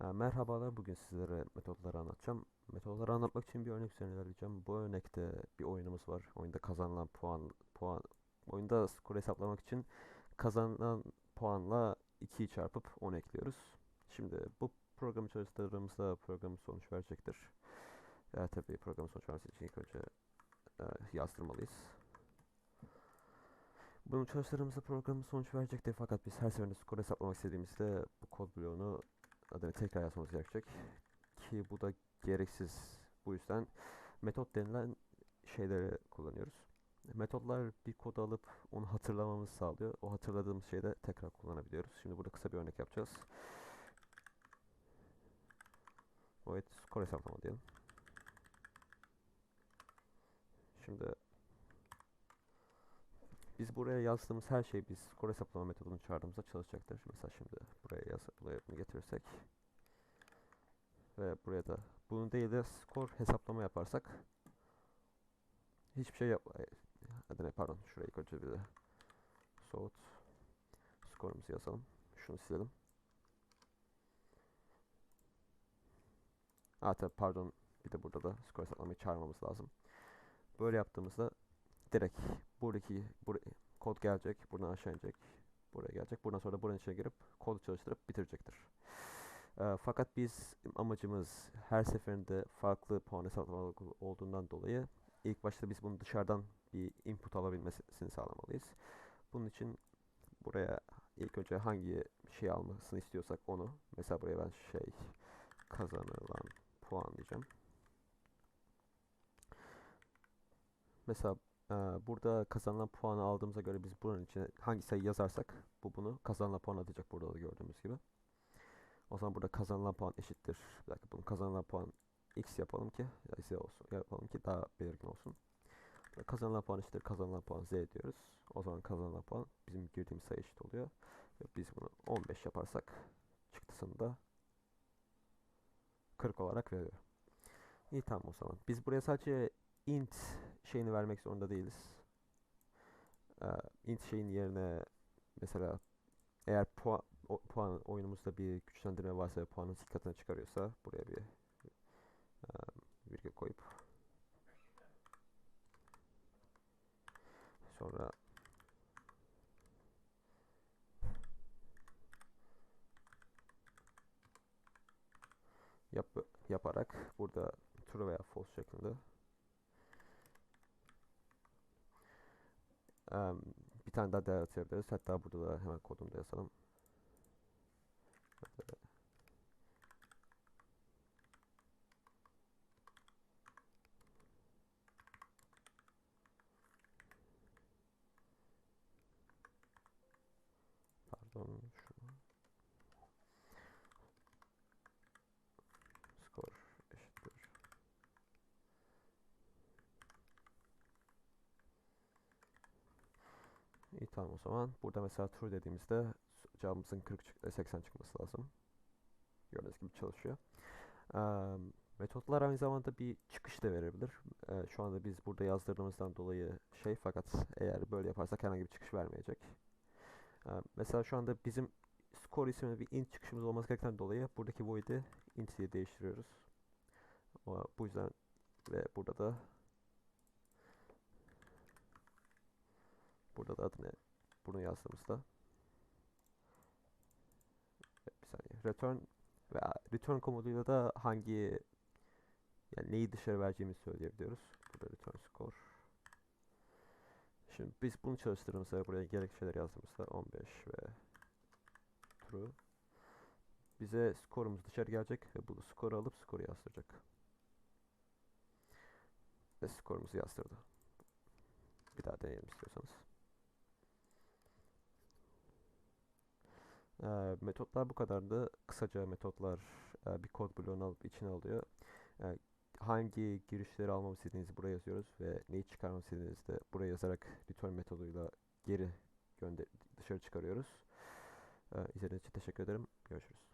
Merhabalar, bugün sizlere metotları anlatacağım. Metotları anlatmak için bir örnek üzerine ilerleyeceğim. Bu örnekte bir oyunumuz var. Oyunda kazanılan puan, puan, oyunda skor hesaplamak için kazanılan puanla 2'yi çarpıp 10 ekliyoruz. Şimdi bu programı çalıştırdığımızda program sonuç verecektir. Ee, tabii program sonuç vermesi için ilk önce e, yazdırmalıyız. Bunu çalıştırdığımızda program sonuç verecektir fakat biz her seferinde skor hesaplamak istediğimizde bu kod bloğunu adını tekrar yazmamız gerekecek. Ki bu da gereksiz. Bu yüzden metot denilen şeyleri kullanıyoruz. Metotlar bir kodu alıp onu hatırlamamızı sağlıyor. O hatırladığımız şeyi de tekrar kullanabiliyoruz. Şimdi burada kısa bir örnek yapacağız. Evet, skor hesaplama diyelim. Şimdi biz buraya yazdığımız her şey biz skor hesaplama metodunu çağırdığımızda çalışacaktır. Mesela şimdi buraya yaz, buraya bunu getirirsek ve buraya da bunu değil de skor hesaplama yaparsak hiçbir şey yap hadi pardon şurayı önce bir de soğut skorumuzu yazalım. Şunu silelim. Tabii pardon bir de burada da skor hesaplamayı çağırmamız lazım. Böyle yaptığımızda direkt buradaki buraya, kod gelecek, buradan aşağı inecek, buraya gelecek. Buradan sonra da buranın içine girip kodu çalıştırıp bitirecektir. E, fakat biz amacımız her seferinde farklı puan hesaplamalı olduğundan dolayı ilk başta biz bunu dışarıdan bir input alabilmesini sağlamalıyız. Bunun için buraya ilk önce hangi şey almasını istiyorsak onu mesela buraya ben şey kazanılan puan diyeceğim. Mesela ee, burada kazanılan puanı aldığımıza göre biz bunun içine hangi sayı yazarsak bu bunu kazanılan puan atacak burada da gördüğümüz gibi. O zaman burada kazanılan puan eşittir. Bir dakika bunu kazanılan puan x yapalım ki z olsun yapalım ki daha belirgin olsun. Kazanılan puan eşittir kazanılan puan z diyoruz. O zaman kazanılan puan bizim girdiğimiz sayı eşit oluyor. Ve biz bunu 15 yaparsak çıktısında 40 olarak veriyor. İyi tamam o zaman. Biz buraya sadece int şeyini vermek zorunda değiliz. Ee, int şeyin yerine mesela eğer puan, puan oyunumuzda bir güçlendirme varsa ve puanın iki katına çıkarıyorsa buraya bir e, virgül koyup sonra yap, yaparak burada true veya false şeklinde Um, bir tane daha değer atabiliriz. Hatta burada da hemen kodunu da yazalım. Pardon şunu. Skor eşittir. İyi tamam o zaman. Burada mesela true dediğimizde cevabımızın 40 çık 80 çıkması lazım. Gördüğünüz gibi çalışıyor. Ee, metotlar aynı zamanda bir çıkış da verebilir. Ee, şu anda biz burada yazdırdığımızdan dolayı şey fakat eğer böyle yaparsak herhangi bir çıkış vermeyecek. Ee, mesela şu anda bizim score isimli bir int çıkışımız olması gerektiğinden dolayı buradaki void'i int diye değiştiriyoruz. O, bu yüzden ve burada da Burada da adını bunu yazdığımızda bir saniye return ve return komutuyla da hangi yani neyi dışarı vereceğimizi söyleyebiliyoruz. Burada return score. Şimdi biz bunu çalıştırdığımızda buraya gerekçeler yazdığımızda 15 ve true bize skorumuz dışarı gelecek ve bu skoru alıp skoru yazdıracak. Ve skorumuzu yazdırdı. Bir daha deneyelim istiyorsanız. E, metotlar bu kadardı. Kısaca metotlar e, bir kod bloğunu alıp içine alıyor. E, hangi girişleri almamı istediğinizi buraya yazıyoruz ve neyi çıkarmamı istediğinizi de buraya yazarak return metoduyla geri gönder dışarı çıkarıyoruz. E, izlediğiniz için teşekkür ederim. Görüşürüz.